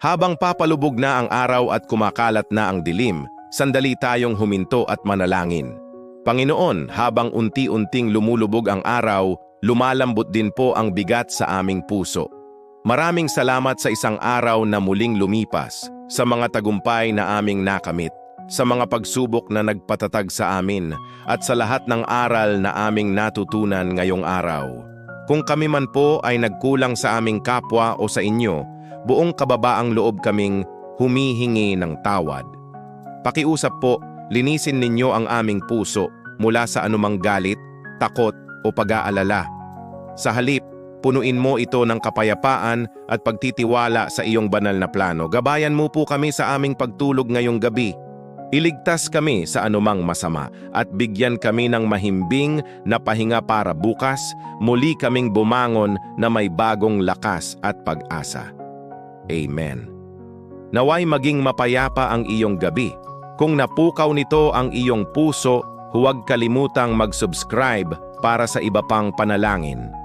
Habang papalubog na ang araw at kumakalat na ang dilim, sandali tayong huminto at manalangin. Panginoon, habang unti-unting lumulubog ang araw, lumalambot din po ang bigat sa aming puso. Maraming salamat sa isang araw na muling lumipas, sa mga tagumpay na aming nakamit, sa mga pagsubok na nagpatatag sa amin, at sa lahat ng aral na aming natutunan ngayong araw. Kung kami man po ay nagkulang sa aming kapwa o sa inyo, buong kababaang loob kaming humihingi ng tawad. Pakiusap po, linisin ninyo ang aming puso mula sa anumang galit, takot o pag-aalala. Sa halip, punuin mo ito ng kapayapaan at pagtitiwala sa iyong banal na plano. Gabayan mo po kami sa aming pagtulog ngayong gabi. Iligtas kami sa anumang masama at bigyan kami ng mahimbing na pahinga para bukas, muli kaming bumangon na may bagong lakas at pag-asa. Amen. Naway maging mapayapa ang iyong gabi. Kung napukaw nito ang iyong puso, huwag kalimutang mag-subscribe para sa iba pang panalangin.